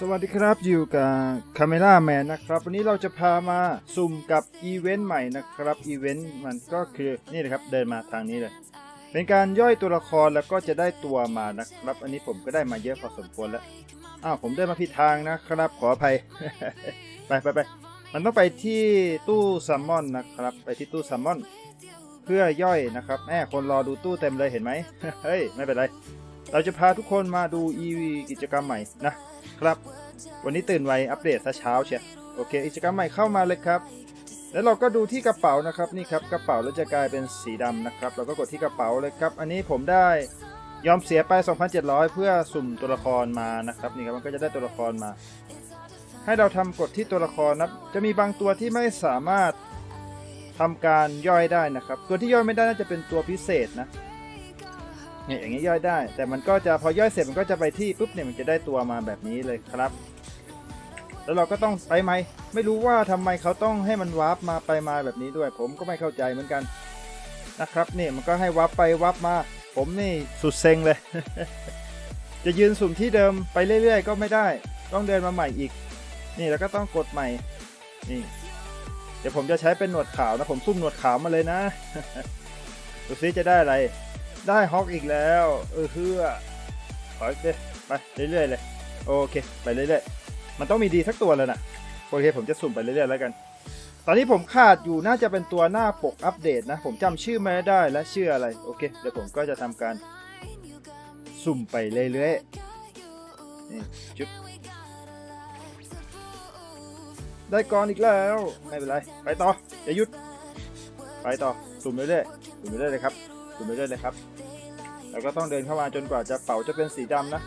สวัสดีครับอยู่กับคาเมล่าแมนนะครับ วันนี้เราจะพามาสุ่มกับอีเวนต์ใหม่นะครับอีเวนต์มันก็คือนี่นะครับเดินมาทางนี้เลย เป็นการย่อยตัวละครแล้วก็จะได้ตัวมานะครับ อันนี้ผมก็ได้มาเยอะพอสมควรแล้วอ้าวผมได้มาผิดทางนะครับ ขออภัย ไปไปไปมันต้องไปที่ตู้ซัมมอนนะครับ ไปที่ตู้ซัมมอนเพื่อย่อยนะครับแม่คนรอดูตู้เต็มเลยเห็นไหมเฮ้ยไม่เป็นไร เราจะพาทุกคนมาดู EV กิจกรรมใหม่นะครับ วันนี้ตื่นไวอัปเดตซะเช้าเชียโอเค กิจกรรมใหม่เข้ามาเลยครับ แล้วเราก็ดูที่กระเป๋านะครับนี่ครับกระเป๋าแล้วจะกลายเป็นสีดำนะครับ เราก็กดที่กระเป๋าเลยครับ อันนี้ผมได้ยอมเสียไป 2,700 เพื่อสุ่มตัวละครมานะครับนี่ครับมันก็จะได้ตัวละครมา ให้เราทำกดที่ตัวละครนะจะมีบางตัวที่ไม่สามารถทำการย่อยได้นะครับ ตัวที่ย่อยไม่ได้น่าจะเป็นตัวพิเศษนะ เนี่ยอย่างนี้ย่อยได้ แต่มันก็จะพอย่อยเสร็จมันก็จะไปที่ปุ๊บเนี่ยมันจะได้ตัวมาแบบนี้เลยครับ แล้วเราก็ต้องไปไหมไม่รู้ว่าทำไมเขาต้องให้มันวาร์ปมาไปมาแบบนี้ด้วย ผมก็ไม่เข้าใจเหมือนกันนะครับนี่มันก็ให้วาร์ปไปวาร์ปมา ผมนี่สุดเซ็งเลย จะยืนสุ่มที่เดิมไปเรื่อย ๆ ก็ไม่ได้ ต้องเดินมาใหม่อีก นี่แล้วก็ต้องกดใหม่นี่เดี๋ยวผมจะใช้เป็นหนวดขาวนะผมซุ่มหนวดขาวมาเลยนะดูซิจะได้อะไร ได้ฮอกอีกแล้ว เออเฮือขอเลยไปเรื่อยๆเลย โอเค ไปเรื่อยๆ มันต้องมีดีสักตัวแล้วนะโอเคผมจะสุ่มไปเรื่อยๆแล้วกัน ตอนนี้ผมขาดอยู่น่าจะเป็นตัวหน้าปกอัปเดตนะ ผมจำชื่อไม่ได้และชื่ออะไร โอเค เดี๋ยวผมก็จะทำการสุ่มไปเรื่อยๆนี่จุ๊บได้ก่อนอีกแล้ว ไม่เป็นไร ไปต่ออย่าหยุด ไปต่อสุ่มเรื่อยๆสุ่มเรื่อยๆเลยครับดูไปเรื่อยเลยครับ แล้วก็ต้องเดินเข้ามาจนกว่าจะเป่าจะเป็นสีดำนะ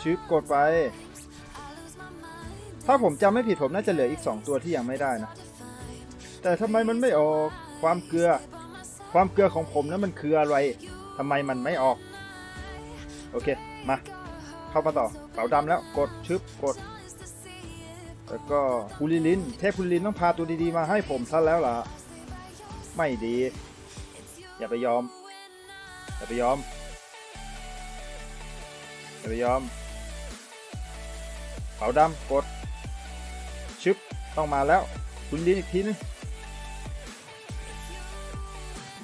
ชิปกดไป ถ้าผมจำไม่ผิดผมน่าจะเหลืออีก 2 ตัวที่ยังไม่ได้นะ แต่ทำไมมันไม่ออกความเกลือ ความเกลือของผมนั้นมันคืออะไรทำไมมันไม่ออก โอเค มา เข้ามาต่อเป่าดำแล้วกดชึบกด แล้วก็พูลิลิน เทพพูลิลินต้องพาตัวดีๆมาให้ผมซะแล้วล่ะ ไม่ดี อย่าไปยอม อย่าไปยอม อย่าไปยอมเผาดำกด ชึบ ต้องมาแล้วพูลิลินอีกทีนึง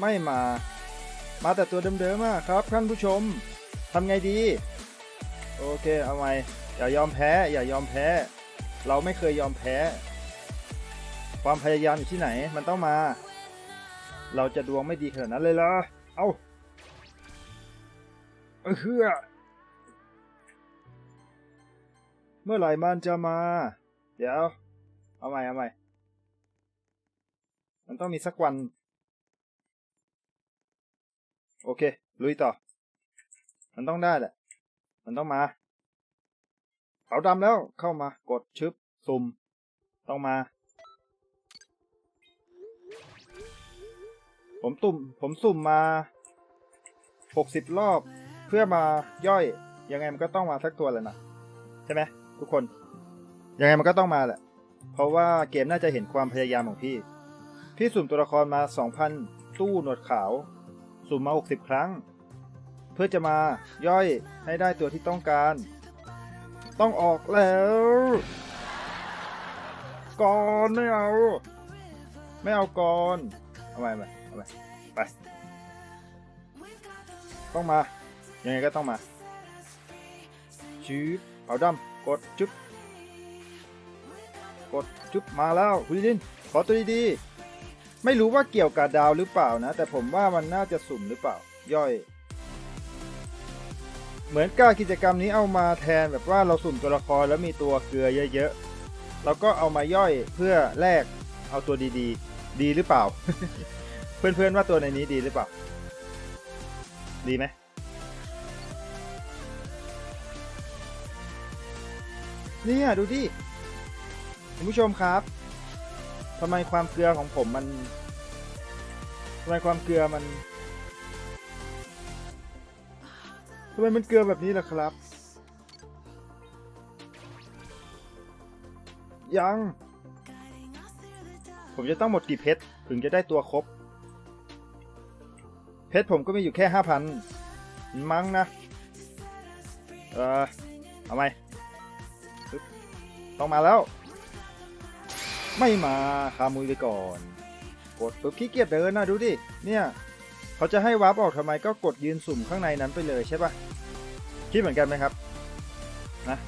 ไม่มา มาแต่ตัวเดิมๆอะครับท่านผู้ชมทำไงดี โอเค เอาใหม่อย่ายอมแพ้ อย่ายอมแพ้ เราไม่เคยยอมแพ้ ความพยายามอยู่ที่ไหน มันต้องมา เราจะดวงไม่ดีขนาดนั้นเลยเหรอ เอาเฮือเมื่อไหร่มันจะมา เดี๋ยว เอาใหม่เอาใหม่ มันต้องมีสักวัน โอเค ลุยต่อ มันต้องได้แหละ มันต้องมาขาวดำแล้วเข้ามากดชึบสุ่มต้องมา ผมตุ่ม ผมสุ่มมาหกสิบรอบ เพื่อมาย่อย ยังไงมันก็ต้องมาสักตัวแหละนะใช่ไหมทุกคน ยังไงมันก็ต้องมาแหละ เพราะว่าเกมน่าจะเห็นความพยายามของพี่ พี่สุ่มตัวละครมา 2,000 ตู้หนวดขาว สุ่มมา 60 ครั้ง เพื่อจะมาย่อยให้ได้ตัวที่ต้องการ ต้องออกแล้วก่อนไม่เอา ไม่เอาก่อน เอาไปเอาไปไป ต้องมา ยังไงก็ต้องมาชืบเอาดำกดจุ๊บกดจุ๊บมาแล้วคุณลินขอตัวดีๆไม่รู้ว่าเกี่ยวกับดาวหรือเปล่านะ แต่ผมว่ามันน่าจะสุ่มหรือเปล่า ย่อย เหมือนกับกิจกรรมนี้เอามาแทนแบบว่าเราสุ่มตัวละครแล้วมีตัวเกลือเยอะๆเราก็เอามาย่อยเพื่อแลกเอาตัวดีๆ ดีหรือเปล่า เพื่อนๆว่าตัวในนี้ดีหรือเปล่า ดีไหมเนี่ยดูดิคุณผู้ชมครับทำไมความเกลือของผมมันทำไมความเกลือมันทำไมมันเกลือแบบนี้ล่ะครับ ยัง ผมจะต้องหมดกี่เพชรถึงจะได้ตัวครบ เพชรผมก็มีอยู่แค่ห้าพันมั้งนะ เออเอาไหมต้องมาแล้ว ไม่มาคามุยไปก่อน กดปุ๊บขี้เกียจเดินนะดูดิ เนี่ย เขาจะให้วาร์ปออกทำไมก็กดยืนสุ่มข้างในนั้นไปเลยใช่ปะคิดเหมือนกันไหมครับ นะ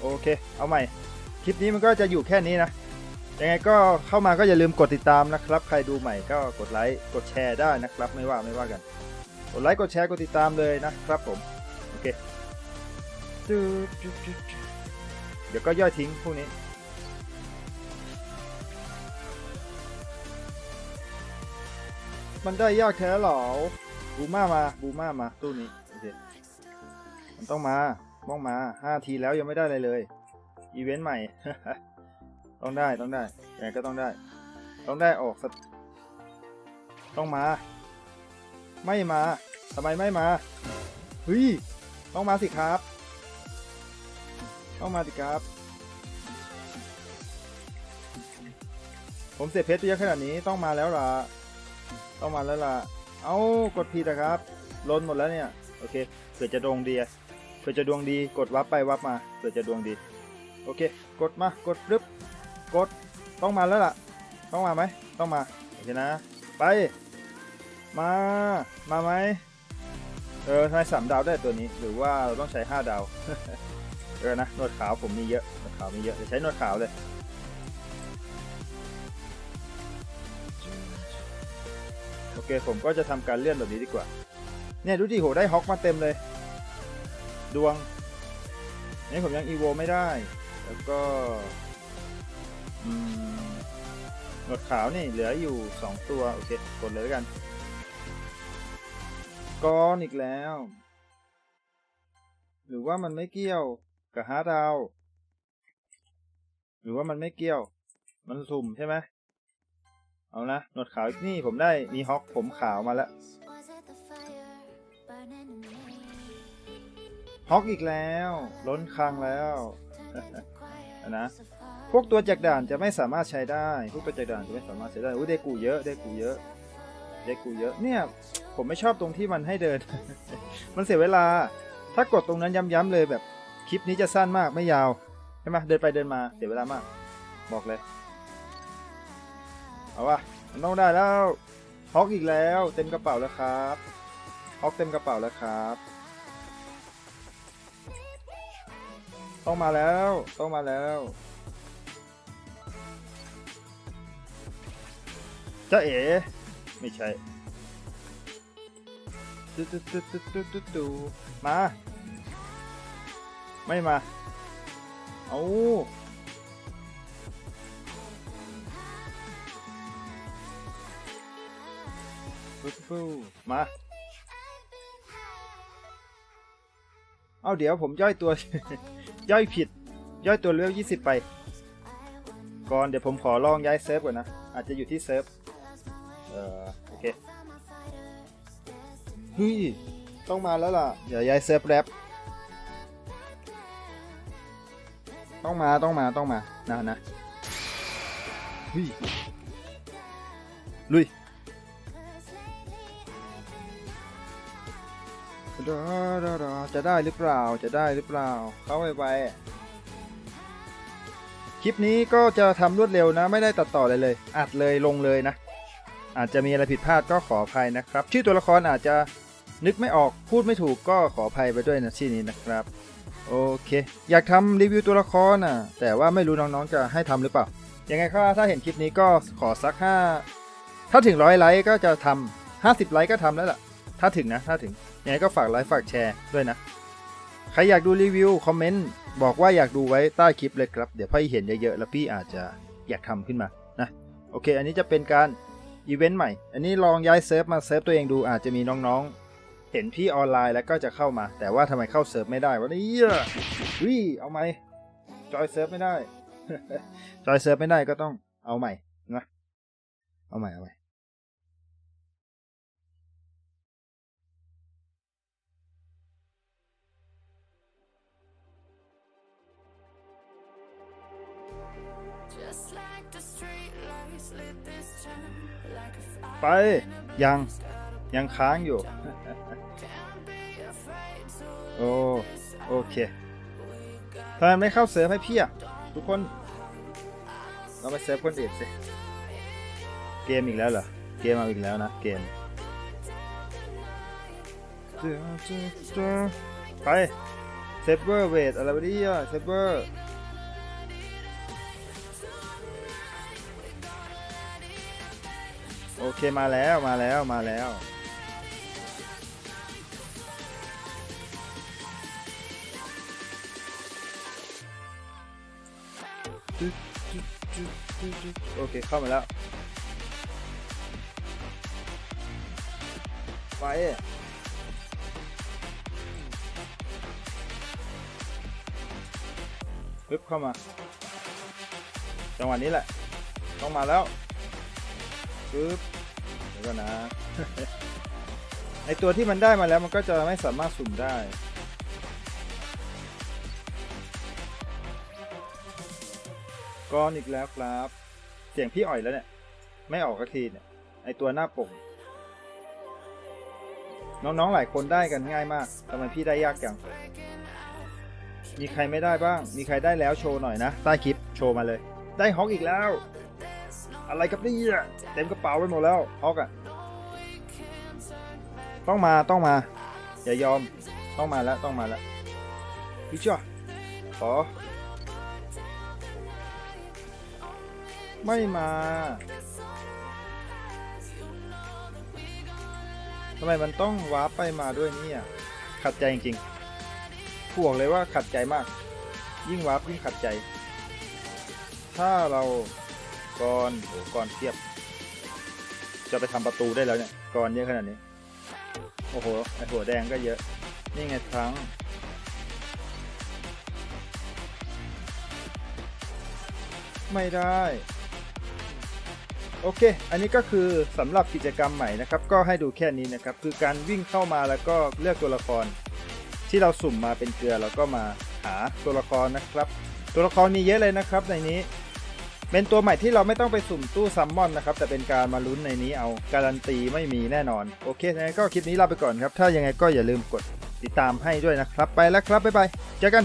โอเค เอาใหม่ คลิปนี้มันก็จะอยู่แค่นี้นะ ยังไงก็เข้ามาก็อย่าลืมกดติดตามนะครับ ใครดูใหม่ก็กดไลค์กดแชร์ได้นะครับ ไม่ว่าไม่ว่ากัน กดไลค์กดแชร์กดติดตามเลยนะครับผม โอเคจุดจุดจุดจุดเดี๋ยวก็ย่อยทิ้งพวกนี้มันได้ยากแท้เหรอ บูม่ามา บูม่ามา ตู้นี้ โอเค มันต้องมา ต้องมาห้าทีแล้วยังไม่ได้อะไรเลย อีเวนต์ใหม่ ต้องได้ต้องได้ยังไงก็ต้องได้ ต้องได้ออกต้องมา ไม่มาทำไมไม่มาเฮ้ยต้องมาสิครับ ต้องมาสิครับ ผมเสียเพชรเยอะขนาดนี้ต้องมาแล้วล่ะต้องมาแล้วล่ะเอากดผิดนะครับลนหมดแล้วเนี่ยโอเคเผื่อจะดวงดีเผื่อจะดวงดีกดวับไปวับมาเผื่อจะดวงดี โอเค กดมากดรึบ กดต้องมาแล้วล่ะ ต้องมาไหมต้องมาโอเคนะ ไป มา มาไหมเออทำไมสามดาวได้ตัวนี้ หรือว่าเราต้องใช้ห้าดาวเออนะนวดขาวผมมีเยอะนวดขาวมีเยอะเดี๋ยวใช้นวดขาวเลยโอเคผมก็จะทำการเลื่อนแบบนี้ดีกว่า เนี่ยดูดิโหได้ฮอกมาเต็มเลย ดวงนี่ผมยังอีโวไม่ได้ แล้วก็ หนวดขาวนี่เหลืออยู่2ตัว โอเค กดเลยแล้วกันก้อนอีกแล้ว หรือว่ามันไม่เกี่ยวกับฮาร์ดาว หรือว่ามันไม่เกี่ยว มันสุ่มใช่ไหมเอานะหนวดขาวนี่ผมได้มีฮอกผมขาวมาแล้วฮอกอีกแล้ว ล้นคลังแล้วนะ พวกตัวจากด่านจะไม่สามารถใช้ได้ พวกตัวจากด่านจะไม่สามารถใช้ได้อุ้ยได้กูเยอะได้กูเยอะได้กูเยอะเนี่ยผมไม่ชอบตรงที่มันให้เดิน มันเสียเวลา ถ้ากดตรงนั้นย้ำๆเลยแบบคลิปนี้จะสั้นมากไม่ยาวใช่ไหมเดินไปเดินมาเสียเวลามาก บอกเลยเอาวะมันต้องได้แล้วฮอกอีกแล้ว เต็มกระเป๋าแล้วครับฮอกเต็มกระเป๋าแล้วครับต้องมาแล้วต้องมาแล้ว จ้าเอ๋ไม่ใช่ตุ๊ตุ๊ตุ๊ตุ๊ตุ๊ตุ๊ตุ๊มา ไม่มา เอาปุ๊บปุ๊บมา เอาเดี๋ยวผมย่อยตัว ย่อยผิด ย่อยตัวเลือก20 ไป ก่อนเดี๋ยวผมขอลองย้ายเซิร์ฟก่อนนะ อาจจะอยู่ที่เซิร์ฟ เออโอเคเฮ้ยต้องมาแล้วล่ะ เดี๋ยวย้ายเซิร์ฟแรปต้องมาต้องมาต้องมานะนะเฮ้ยลุยดาดาดาจะได้หรือเปล่าจะได้หรือเปล่า เข้าไปไปคลิปนี้ก็จะทำรวดเร็วนะ ไม่ได้ตัดต่อเลยเลย อัดเลยลงเลยนะ อาจจะมีอะไรผิดพลาดก็ขออภัยนะครับ ชื่อตัวละครอาจจะนึกไม่ออกพูดไม่ถูกก็ขออภัยไปด้วยนะที่นี้นะครับโอเค อยากทำรีวิวตัวละครนะแต่ว่าไม่รู้น้องๆจะให้ทำหรือเปล่า ยังไงก็ถ้าเห็นคลิปนี้ก็ขอสักห้าถ้าถึงร้อยไลค์ก็จะทำห้าสิบไลค์ก็ทำแล้วล่ะ ถ้าถึงนะ ถ้าถึง ยังไงก็ฝากไลค์ฝากแชร์ด้วยนะ ใครอยากดูรีวิวคอมเมนต์บอกว่าอยากดูไว้ใต้คลิปเลยครับ เดี๋ยวพี่เห็นเยอะๆแล้วพี่อาจจะอยากทำขึ้นมา นะ โอเค อันนี้จะเป็นการ อีเวนต์ใหม่ อันนี้ลองย้ายเซิร์ฟมาเซิร์ฟตัวเองดูอาจจะมีน้องๆ เห็นพี่ออนไลน์แล้วก็จะเข้ามา แต่ว่าทำไมเข้าเซิร์ฟไม่ได้วะเนี่ยวิเอาไหมจอยเซิร์ฟไม่ได้ จอยเซิร์ฟไม่ได้ก็ต้องเอาใหม่นะเอาใหม่เอาใหม่ ไป ยัง ยังค้างอยู่ Can't be afraid to โอ้ listen โอเคทำไมไม่เข้าเซิร์ฟให้พี่อะ ทุกคน เราไปเซิร์ฟคนอื่นสิ เกมอีกแล้วเหรอ เกมเอาอีกแล้วนะ เกม ไปเซฟเวอร์เวทอะไรวะเนี่ยเซฟเวอร์ เคมาแล้วมาแล้วมาแล้วโอเคเข้ามาแล้ว ไปปึ๊บเข้ามา จังหวะนี้แหละ ต้องมาแล้วปึ๊บ ก่อนนะ ไอตัวที่มันได้มาแล้วมันก็จะไม่สามารถสุ่มได้ก้อนอีกแล้วครับ เสียงพี่อ่อยแล้วเนี่ย ไม่ออกก็ทีเนี่ย ไอตัวหน้าปกน้องๆ หลายคนได้กันง่ายมากทำไมพี่ได้ยากจัง มีใครไม่ได้บ้าง มีใครได้แล้วโชว์หน่อยนะ ใต้คลิปโชว์มาเลย ได้ฮอกอีกแล้ว อะไรกับนี่เต็มกระเป๋าไปหมดแล้วฮอกอะต้องมาต้องมา อย่ายอมต้องมาแล้วต้องมาแล้วพี่จ้าขอไม่มาทำไมมันต้องวาร์ปไปมาด้วยเนี่ยขัดใจจริงๆพูดบอกเลยว่าขัดใจมาก ยิ่งวาร์ปยิ่งขัดใจ ถ้าเรา ก่อนโหก่อนเทียบ จะไปทำประตูได้แล้วเนี่ยก่อนเยอะขนาดนี้ โอ้โหไอหัวแดงก็เยอะ นี่ไงทั้งไม่ได้ โอเค อันนี้ก็คือสำหรับกิจกรรมใหม่นะครับ ก็ให้ดูแค่นี้นะครับ คือการวิ่งเข้ามาแล้วก็เลือกตัวละคร ที่เราสุ่มมาเป็นเกลือแล้วก็มาหาตัวละครนะครับ ตัวละครมีเยอะเลยนะครับในนี้ เป็นตัวใหม่ที่เราไม่ต้องไปสุ่มตู้ซัมมอนนะครับ แต่เป็นการมาลุ้นในนี้เอาการันตีไม่มีแน่นอน โอเคงั้นก็คลิปนี้ลาไปก่อนครับ ถ้ายังไงก็อย่าลืมกดติดตามให้ด้วยนะครับ ไปแล้วครับบ๊ายบายเจอกัน